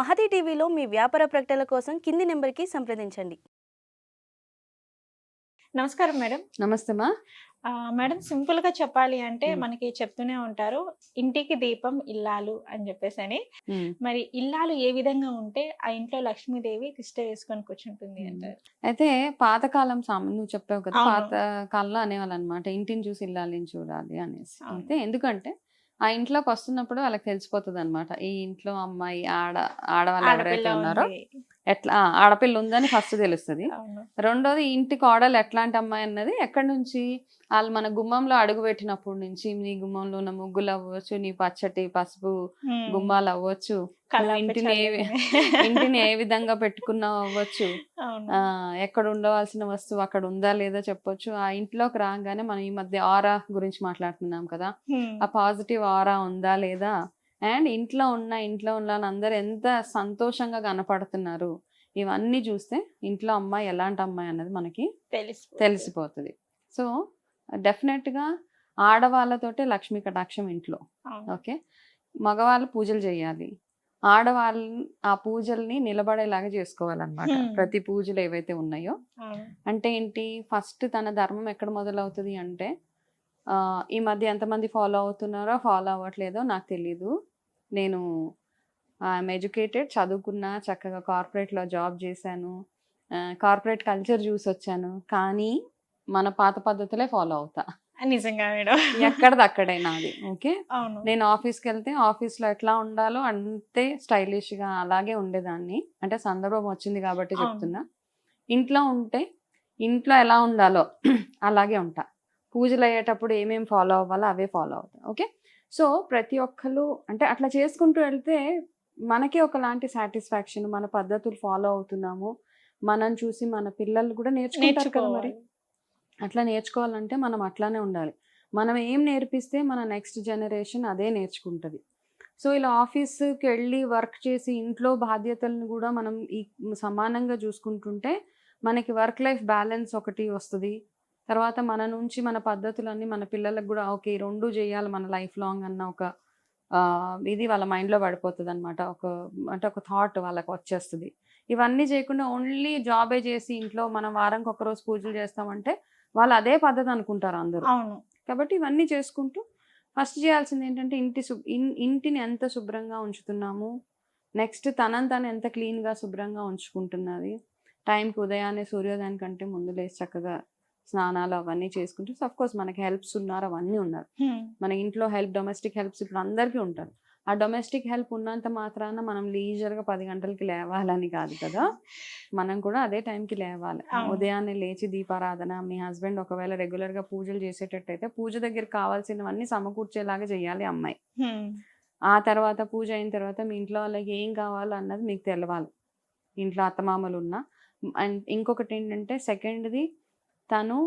మహతి టీవీలో మీ వ్యాపార ప్రకటనల కోసం కింది నెంబర్కి సంప్రదించండి నమస్కారం మేడం నమస్తే మా ఆ, మేడం సింపుల్గా చెప్పాలి అంటే. మనకి చెప్తూనే ఉంటారు ఇంటికి దీపం ఇల్లాలు అని చెప్పేసి అని మరి ఇల్లాలు ఏ విధంగా ఉంటే ఆ ఇంట్లో లక్ష్మీదేవి తిష్ట వేసుకొని కూర్చుంటుంది. అంటారు అయితే పాతకాలం సామాన్ నువ్వు చెప్పావు కదా. పాత కాలంలో అనేవాళ్ళు అనమాట ఇంటిని చూసి ఇల్లాలని చూడాలి అనేసి. అయితే ఎందుకంటే ఆ ఇంట్లోకి వస్తున్నప్పుడు వాళ్ళకి తెలిసిపోతుంది అనమాట ఈ ఇంట్లో అమ్మాయి ఆడ ఆడవాళ్ళు ఎవరైతే ఉన్నారో. ఎట్లా ఆడపిల్ల ఉందని ఫస్ట్ తెలుస్తుంది. రెండోది ఇంటి కోడలు ఎట్లాంటి అమ్మాయి అన్నది ఎక్కడి నుంచి? వాళ్ళు మన గుమ్మంలో అడుగు పెట్టినప్పటి నుంచి నీ గుమ్మంలో ఉన్న ముగ్గులు అవ్వచ్చు నీ పచ్చటి పసుపు మ్మ్. గుమ్మాలు అవ్వచ్చు ఇంటిని ఏ-. ఇంటిని ఏ విధంగా పెట్టుకున్నావు అవ్వచ్చు. ఎక్కడ ఉండవలసిన వస్తువు అక్కడ ఉందా లేదా చెప్పొచ్చు. ఆ ఇంట్లోకి రాగానే మనం ఈ మధ్య ఆరా గురించి మాట్లాడుతున్నాం కదా. ఆ పాజిటివ్ ఆరా ఉందా లేదా? అండ్ ఇంట్లో ఉన్న ఇంట్లో ఉన్న అందరు ఎంత సంతోషంగా కనపడుతున్నారు. ఇవన్నీ చూస్తే ఇంట్లో అమ్మాయి ఎలాంటి అమ్మాయి అన్నది మనకి తెలిసిపోతుంది. తెలిసిపోతుంది. సో డెఫినెట్గా ఆడవాళ్ళతోటే లక్ష్మీ కటాక్షం ఇంట్లో. ఓకే? మగవాళ్ళు పూజలు చేయాలి. ఆడవాళ్ళు ఆ పూజల్ని నిలబడేలాగా చేసుకోవాలన్నమాట. ప్రతి పూజలు ఏవైతే ఉన్నాయో. అంటే ఏంటి? ఫస్ట్ తన ధర్మం ఎక్కడ మొదలవుతుంది అంటే ఈ మధ్య ఎంతమంది ఫాలో అవుతున్నారో ఫాలో అవ్వట్లేదో నాకు తెలీదు. నేను ఐఎమ్ ఎడ్యుకేటెడ్ చదువుకున్నా చక్కగా కార్పొరేట్లో జాబ్ చేశాను. కార్పొరేట్ కల్చర్ చూసి వచ్చాను. కానీ మన పాత పద్ధతులే ఫాలో అవుతా. నిజంగా మేడం. ఎక్కడది అక్కడే నాది ఓకే? నేను ఆఫీస్కి వెళ్తే ఆఫీస్లో ఎట్లా ఉండాలో అంతే స్టైలిష్గా అలాగే ఉండేదాన్ని. అంటే సందర్భం వచ్చింది కాబట్టి. చెప్తున్నా. ఇంట్లో ఉంటే ఇంట్లో ఎలా ఉండాలో అలాగే ఉంటా. పూజలు అయ్యేటప్పుడు ఏమేమి ఫాలో అవ్వాలో అవే ఫాలో అవుతా ఓకే? సో ప్రతి ఒక్కరు అంటే అట్లా చేసుకుంటూ వెళ్తే మనకే ఒకలాంటి సాటిస్ఫాక్షన్ మన పద్ధతులు ఫాలో అవుతున్నాము. మనం చూసి మన పిల్లలు కూడా నేర్చుకుంటారు కదా మరి. అట్లా నేర్చుకోవాలంటే మనం అట్లానే ఉండాలి. మనం ఏం నేర్పిస్తే మన నెక్స్ట్ జనరేషన్ అదే నేర్చుకుంటుంది. సో ఇలా ఆఫీస్కి వెళ్ళి వర్క్ చేసి ఇంట్లో బాధ్యతలను కూడా మనం ఈ సమానంగా చూసుకుంటుంటే మనకి వర్క్ లైఫ్ బ్యాలెన్స్ ఒకటి వస్తుంది. తర్వాత మన నుంచి మన పద్ధతులన్నీ మన పిల్లలకు కూడా ఓకే రెండు చేయాలి మన లైఫ్ లాంగ్ అన్న ఒక ఇది వాళ్ళ మైండ్లో పడిపోతుంది అనమాట ఒక అంటే ఒక థాట్ వాళ్ళకి వచ్చేస్తుంది. ఇవన్నీ చేయకుండా ఓన్లీ జాబే చేసి ఇంట్లో మనం వారానికి ఒక రోజు పూజలు చేస్తామంటే వాళ్ళు అదే పద్ధతి అనుకుంటారు అందరూ. అవును. కాబట్టి ఇవన్నీ చేసుకుంటూ ఫస్ట్ చేయాల్సింది ఏంటంటే ఇంటి ఇంటిని ఎంత శుభ్రంగా ఉంచుతున్నాము నెక్స్ట్ తనని తను ఎంత క్లీన్గా శుభ్రంగా ఉంచుకుంటున్నది టైంకి ఉదయాన్నే సూర్యోదయం కంటే ముందు లేచి చక్కగా స్నానాలు అవన్నీ చేసుకుంటూ అఫ్ కోర్స్ మనకి హెల్ప్స్ ఉన్నారు అవన్నీ ఉన్నారు. మన ఇంట్లో హెల్ప్ డొమెస్టిక్ హెల్ప్స్ ఇప్పుడు అందరికీ ఉంటారు. ఆ డొమెస్టిక్ హెల్ప్ ఉన్నంత మాత్రాన మనం లీజర్గా పది గంటలకి లేవాలని కాదు కదా. మనం కూడా అదే టైంకి లేవాలి. ఉదయాన్నే లేచి దీపారాధన మీ హస్బెండ్ ఒకవేళ రెగ్యులర్గా పూజలు చేసేటట్టయితే పూజ దగ్గర కావాల్సినవన్నీ సమకూర్చేలాగా చేయాలి అమ్మాయి. మ్మ్. ఆ తర్వాత పూజ అయిన తర్వాత మీ ఇంట్లో వాళ్ళకి ఏం కావాలో అన్నది మీకు తెలవాలి. ఇంట్లో అత్తమామలు ఉన్నా. అండ్ ఇంకొకటి ఏంటంటే సెకండ్ది తను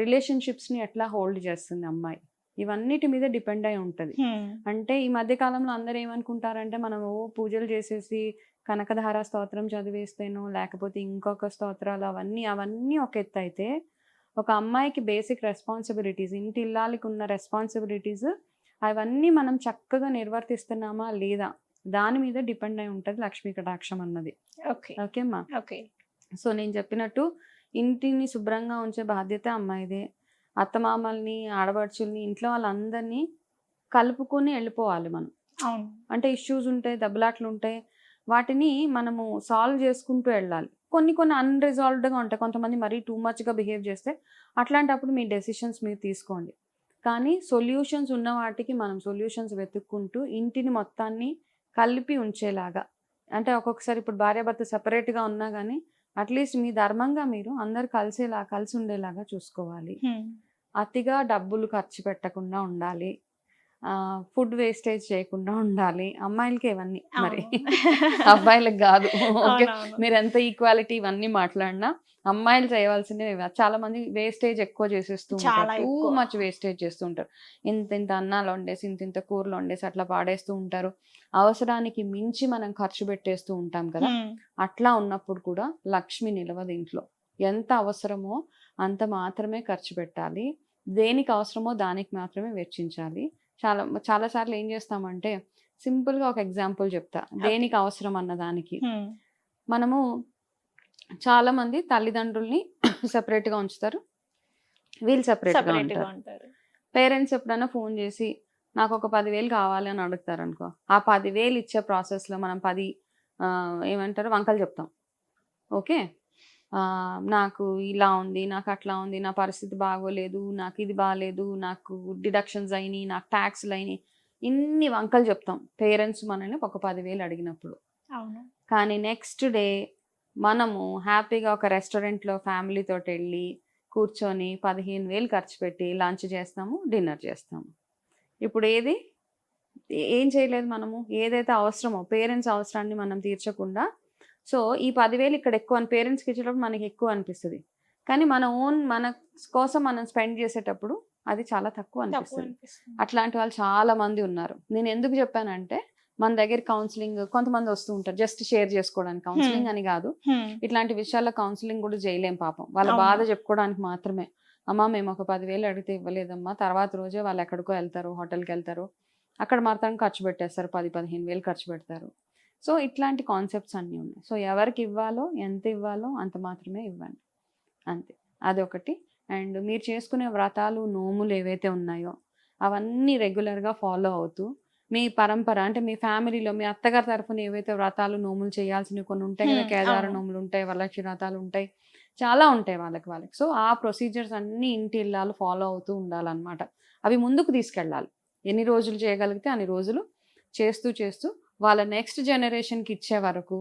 రిలేషన్షిప్స్ని ఎట్లా హోల్డ్ చేస్తుంది అమ్మాయి? ఇవన్నిటి మీద డిపెండ్ అయి ఉంటుంది. అంటే ఈ మధ్య కాలంలో అందరూ ఏమనుకుంటారంటే మనం ఓ పూజలు చేసేసి కనకధార స్తోత్రం చదివేస్తేనో లేకపోతే ఇంకొక స్తోత్రాలు అవన్నీ అవన్నీ ఒక ఎత్తు అయితే ఒక అమ్మాయికి బేసిక్ రెస్పాన్సిబిలిటీస్ ఇంటి ఇల్లాలకి ఉన్న రెస్పాన్సిబిలిటీస్ అవన్నీ మనం చక్కగా నిర్వర్తిస్తున్నామా లేదా దాని మీద డిపెండ్ అయి ఉంటుంది లక్ష్మీ కటాక్షం అన్నది. ఓకే. ఓకేమ్మా? ఓకే. సో నేను చెప్పినట్టు ఇంటిని శుభ్రంగా ఉంచే బాధ్యత అమ్మాయిదే. అత్తమామల్ని ఆడపడుచుల్ని ఇంట్లో వాళ్ళందరినీ కలుపుకొని వెళ్ళిపోవాలి మనం. అవును. అంటే ఇష్యూస్ ఉంటాయి దెబ్బలాట్లు ఉంటాయి వాటిని మనము సాల్వ్ చేసుకుంటూ వెళ్ళాలి. కొన్ని కొన్ని అన్రిజాల్వ్డ్గా ఉంటాయి. కొంతమంది మరీ టూ మచ్గా బిహేవ్ చేస్తే అట్లాంటప్పుడు మీ డెసిషన్స్ మీరు తీసుకోండి. కానీ సొల్యూషన్స్ ఉన్న వాటికి మనం సొల్యూషన్స్ వెతుక్కుంటూ ఇంటిని మొత్తాన్ని కలిపి ఉంచేలాగా. అంటే ఒక్కొక్కసారి ఇప్పుడు భార్యాభర్త సపరేట్గా ఉన్నా కానీ అట్లీస్ట్ మీ ధర్మంగా మీరు అందరు కలిసేలా కలిసి ఉండేలాగా చూసుకోవాలి. అతిగా డబ్బులు ఖర్చు పెట్టకుండా ఉండాలి ఫుడ్ వేస్టేజ్ చేయకుండా ఉండాలి. అమ్మాయిలకి ఇవన్నీ మరి. అబ్బాయిలకు కాదు. ఓకే. మీరు ఎంత ఈక్వాలిటీ ఇవన్నీ మాట్లాడినా అమ్మాయిలు చేయవలసినవి. చాలా మంది వేస్టేజ్ ఎక్కువ చేసేస్తూ ఉంటారు. టూ. మచ్ వేస్టేజ్ చేస్తూ ఉంటారు. ఇంత ఇంత అన్నాలు వండేసి ఇంత ఇంత కూరలు వండేసి అట్లా పాడేస్తూ ఉంటారు. అవసరానికి మించి మనం ఖర్చు పెట్టేస్తూ ఉంటాం కదా. అట్లా ఉన్నప్పుడు కూడా లక్ష్మి నిలవదు ఇంట్లో. ఎంత అవసరమో అంత మాత్రమే ఖర్చు పెట్టాలి. దేనికి అవసరమో దానికి మాత్రమే వెచ్చించాలి. చాలా చాలాసార్లు ఏం చేస్తామంటే సింపుల్గా ఒక ఎగ్జాంపుల్ చెప్తా. దేనికి అవసరం అన్న దానికి. మనము చాలా మంది తల్లిదండ్రుల్ని సెపరేట్గా ఉంచుతారు. వీళ్ళు సెపరేట్గా ఉంటారు. పేరెంట్స్ ఎప్పుడైనా ఫోన్ చేసి నాకు ఒక పదివేలు కావాలి అని అడుగుతారు అనుకో ఆ పదివేలు ఇచ్చే ప్రాసెస్లో మనం పది ఏమంటారు వంకలు చెప్తాం. ఓకే? నాకు ఇలా ఉంది నాకు అట్లా ఉంది నా పరిస్థితి బాగోలేదు నాకు ఇది బాగాలేదు నాకు డిడక్షన్స్ అయినాయి నాకు ట్యాక్స్లు అయినాయి. ఇన్ని వంకలు చెప్తాం. పేరెంట్స్ మనల్ని ఒక పదివేలు అడిగినప్పుడు. అవును. కానీ నెక్స్ట్ డే మనము హ్యాపీగా ఒక రెస్టారెంట్లో ఫ్యామిలీతో వెళ్ళి కూర్చొని పదిహేను వేలు ఖర్చు పెట్టి లంచ్ చేస్తాము డిన్నర్ చేస్తాము. ఇప్పుడు ఏది? ఏం చేయలేదు మనము? ఏదైతే అవసరమో పేరెంట్స్ అవసరాన్ని మనం తీర్చకుండా సో ఈ పదివేలు ఇక్కడ ఎక్కువ అని పేరెంట్స్కి ఇచ్చేటప్పుడు మనకి ఎక్కువ అనిపిస్తుంది. కానీ మన ఓన్ మన కోసం మనం స్పెండ్ చేసేటప్పుడు అది చాలా తక్కువ అనిపిస్తుంది. అట్లాంటి వాళ్ళు చాలా మంది ఉన్నారు. నేను ఎందుకు చెప్పానంటే మన దగ్గర కౌన్సిలింగ్ కొంతమంది వస్తూ ఉంటారు. జస్ట్ షేర్ చేసుకోవడానికి కౌన్సిలింగ్ అని కాదు. ఇట్లాంటి విషయాల్లో కౌన్సిలింగ్ కూడా చేయలేం పాపం. వాళ్ళ. బాధ చెప్పుకోవడానికి మాత్రమే. అమ్మా మేము ఒక పదివేలు అడిగితే ఇవ్వలేదమ్మా. తర్వాత రోజే వాళ్ళు ఎక్కడికో వెళ్తారు హోటల్కి వెళ్తారు. అక్కడ మాత్రం ఖర్చు పెట్టేస్తారు. పది పదిహేను వేలు ఖర్చు పెడతారు. సో ఇట్లాంటి కాన్సెప్ట్స్ అన్నీ ఉన్నాయి. సో ఎవరికి ఇవ్వాలో ఎంత ఇవ్వాలో అంత మాత్రమే ఇవ్వండి. అంతే. అదొకటి. అండ్ మీరు చేసుకునే వ్రతాలు నోములు ఏవైతే ఉన్నాయో అవన్నీ రెగ్యులర్గా ఫాలో అవుతూ మీ పరంపర అంటే మీ ఫ్యామిలీలో మీ అత్తగారి తరఫున ఏవైతే వ్రతాలు నోములు చేయాల్సినవి కొన్ని ఉంటాయి కదా కేదార. నోములు ఉంటాయి వరలక్ష్మి వ్రతాలు ఉంటాయి చాలా ఉంటాయి వాళ్ళకి వాళ్ళకి. సో ఆ ప్రొసీజర్స్ అన్ని ఇంటి ఇల్లాలు ఫాలో అవుతూ ఉండాలన్నమాట. అవి ముందుకు తీసుకెళ్ళాలి. ఎన్ని రోజులు చేయగలిగితే అన్ని రోజులు చేస్తూ చేస్తూ వాళ్ళ నెక్స్ట్ జనరేషన్కి ఇచ్చే వరకు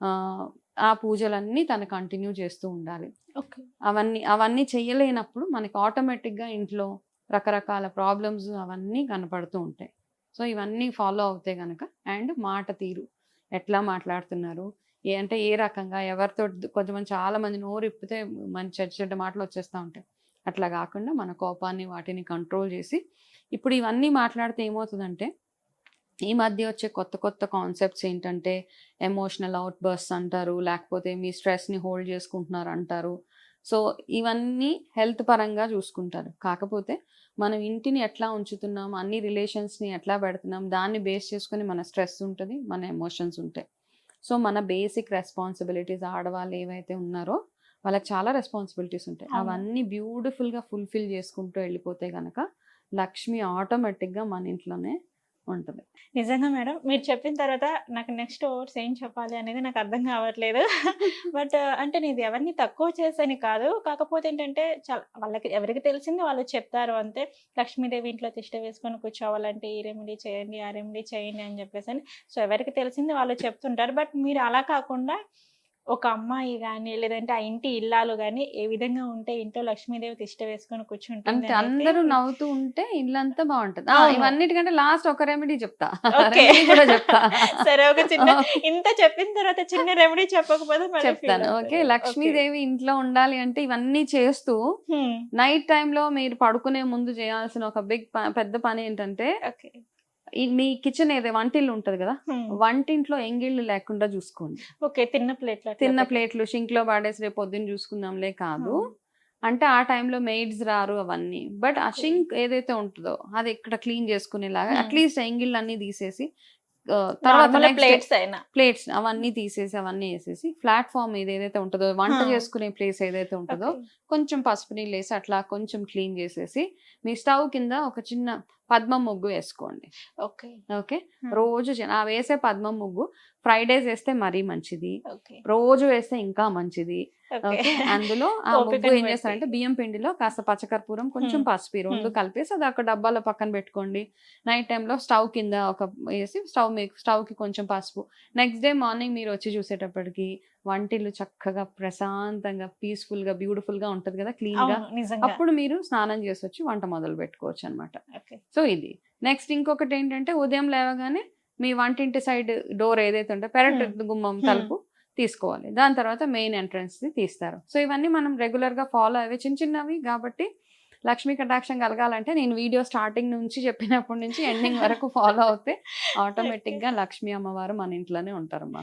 ఆ, పూజలన్నీ తను కంటిన్యూ చేస్తూ ఉండాలి. ఓకే అవన్నీ అవన్నీ చేయలేనప్పుడు మనకి ఆటోమేటిక్గా ఇంట్లో రకరకాల ప్రాబ్లమ్స్ అవన్నీ కనపడుతూ ఉంటాయి. సో ఇవన్నీ ఫాలో అవుతే కనుక అండ్ మాట తీరు. ఎట్లా మాట్లాడుతున్నారు? ఏ అంటే ఏ రకంగా? ఎవరితో కొంతమంది చాలా మంది నోరు ఇప్పితే మంచి చెడ్డ చెడ్డ మాటలు వచ్చేస్తూ ఉంటాయి. అట్లా కాకుండా మన కోపాన్ని వాటిని కంట్రోల్ చేసి ఇప్పుడు ఇవన్నీ మాట్లాడితే ఏమవుతుందంటే ఈ మధ్య వచ్చే కొత్త కొత్త కాన్సెప్ట్స్ ఏంటంటే ఎమోషనల్ అవుట్ బర్స్ అంటారు లేకపోతే మీ స్ట్రెస్ని హోల్డ్ చేసుకుంటున్నారు అంటారు. సో ఇవన్నీ హెల్త్ పరంగా చూసుకుంటారు. కాకపోతే మనం ఇంటిని ఎట్లా ఉంచుతున్నాం అన్ని రిలేషన్స్ని ఎట్లా పెడుతున్నాం దాన్ని బేస్ చేసుకొని మన స్ట్రెస్ ఉంటుంది మన ఎమోషన్స్ ఉంటాయి. సో మన బేసిక్ రెస్పాన్సిబిలిటీస్ ఆడవాళ్ళు ఏవైతే ఉన్నారో వాళ్ళకి చాలా రెస్పాన్సిబిలిటీస్ ఉంటాయి. అవును. అవన్నీ బ్యూటిఫుల్గా ఫుల్ఫిల్ చేసుకుంటూ వెళ్ళిపోతే కనుక లక్ష్మి ఆటోమేటిక్గా మన ఇంట్లోనే ఉంటుంది. నిజంగా మేడం మీరు చెప్పిన తర్వాత నాకు నెక్స్ట్ ఓవర్స్ ఏం చెప్పాలి అనేది నాకు అర్థం కావట్లేదు. బట్ అంటే నేను ఎవరిని తక్కువ చేసని కాదు. కాకపోతే ఏంటంటే చాలా వాళ్ళకి ఎవరికి తెలిసింది వాళ్ళు చెప్తారు అంతే. లక్ష్మీదేవి ఇంట్లో తిష్ట వేసుకొని కూర్చోవాలంటే ఈ రెమెడీ చేయండి ఆ రెమెడీ చేయండి అని చెప్పేసి అని సో ఎవరికి తెలిసింది వాళ్ళు చెప్తుంటారు. బట్ మీరు అలా కాకుండా ఒక అమ్మాయి కానీ లేదంటే ఆ ఇంటి ఇల్లాలు కానీ ఏ విధంగా ఉంటే ఇంట్లో లక్ష్మీదేవి తిష్ట వేసుకొని కూర్చుంటుంది అందరూ నవ్వుతూ ఉంటే ఇల్లంతా బాగుంటది. ఇవన్నిటికంటే లాస్ట్ ఒక రెమెడీ చెప్తా. చెప్తా. సరే ఒక చిన్న ఇంత చెప్పిన తర్వాత చిన్న రెమెడీ చెప్పకపోతే చెప్తాను. ఓకే లక్ష్మీదేవి ఇంట్లో ఉండాలి అంటే ఇవన్నీ చేస్తూ. నైట్ టైంలో మీరు పడుకునే ముందు చేయాల్సిన ఒక బిగ్ పెద్ద పని ఏంటంటే మీ కిచెన్ ఏదో వంటిల్లు ఉంటది కదా. వంటింట్లో ఎంగిళ్ళు లేకుండా చూసుకోండి ఓకే తిన్న ప్లేట్లు తిన్న. ప్లేట్లు షింక్లో పడేసి రేపు పొద్దున్న చూసుకుందాంలే కాదు అంటే ఆ టైంలో మెయిడ్స్ రారు అవన్నీ బట్ ఆ. షింక్ ఏదైతే ఉంటుందో అది ఇక్కడ క్లీన్ చేసుకునేలాగా. అట్లీస్ట్ ఎంగిళ్ళు అన్ని తీసేసి తర్వాత ప్లేట్స్ అయినా ప్లేట్స్ అవన్నీ తీసేసి అవన్నీ వేసేసి ప్లాట్ఫామ్ ఏదైతే ఉంటుందో వంట. చేసుకునే ప్లేస్ ఏదైతే ఉంటుందో. కొంచెం పసుపు నీళ్ళు వేసి అట్లా కొంచెం క్లీన్ చేసేసి మీ స్టవ్ కింద ఒక చిన్న పద్మం ముగ్గు వేసుకోండి. ఓకే. ఓకే. రోజు ఆ వేసే పద్మం ముగ్గు ఫ్రైడేస్ వేస్తే మరీ మంచిది. రోజు వేస్తే ఇంకా మంచిది. అందులో ఆ ముగ్గు ఏం. చేస్తారంటే బియ్యం పిండిలో కాస్త పచ్చకర్పూరం కొంచెం. పసుపు రెండు. కలిపేసి అది ఒక డబ్బాలో పక్కన పెట్టుకోండి. నైట్ టైంలో స్టవ్ కింద ఒక వేసి స్టవ్ స్టవ్కి కొంచెం పసుపు. నెక్స్ట్ డే మార్నింగ్ మీరు వచ్చి చూసేటప్పటికి వంటిల్లు చక్కగా ప్రశాంతంగా పీస్ఫుల్గా బ్యూటిఫుల్గా ఉంటది కదా క్లీన్గా అప్పుడు మీరు స్నానం చేసి వచ్చి వంట మొదలు పెట్టుకోవచ్చు అనమాట సో ఇది. నెక్స్ట్ ఇంకొకటి ఏంటంటే ఉదయం లేవగానే మీ వంటింటి సైడ్ డోర్ ఏదైతే ఉంటే పెరట్ గుమ్మం. తలుపు తీసుకోవాలి. దాని తర్వాత మెయిన్ ఎంట్రన్స్ తీస్తారు. సో ఇవన్నీ మనం రెగ్యులర్గా ఫాలో అయ్యే చిన్న చిన్నవి కాబట్టి లక్ష్మీ కటాక్షం కలగాలంటే నేను వీడియో స్టార్టింగ్ నుంచి చెప్పినప్పటి నుంచి ఎండింగ్ వరకు ఫాలో అవుతే ఆటోమేటిక్గా లక్ష్మీ అమ్మవారు మన ఇంట్లోనే ఉంటారమ్మా.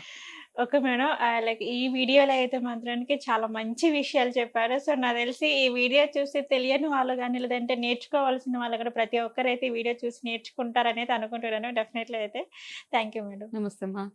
Okay madam. లైక్ ఈ వీడియోలో అయితే మాత్రానికి చాలా మంచి విషయాలు చెప్పారు. సో నాకు తెలిసి ఈ వీడియో చూసి తెలియని వాళ్ళు కానీ లేదంటే నేర్చుకోవాల్సిన వాళ్ళు కూడా ప్రతి ఒక్కరైతే ఈ వీడియో చూసి నేర్చుకుంటారనేది అనుకుంటున్నాను. డెఫినెట్లీ అయితే. థ్యాంక్ యూ మేడం నమస్తే అమ్మా.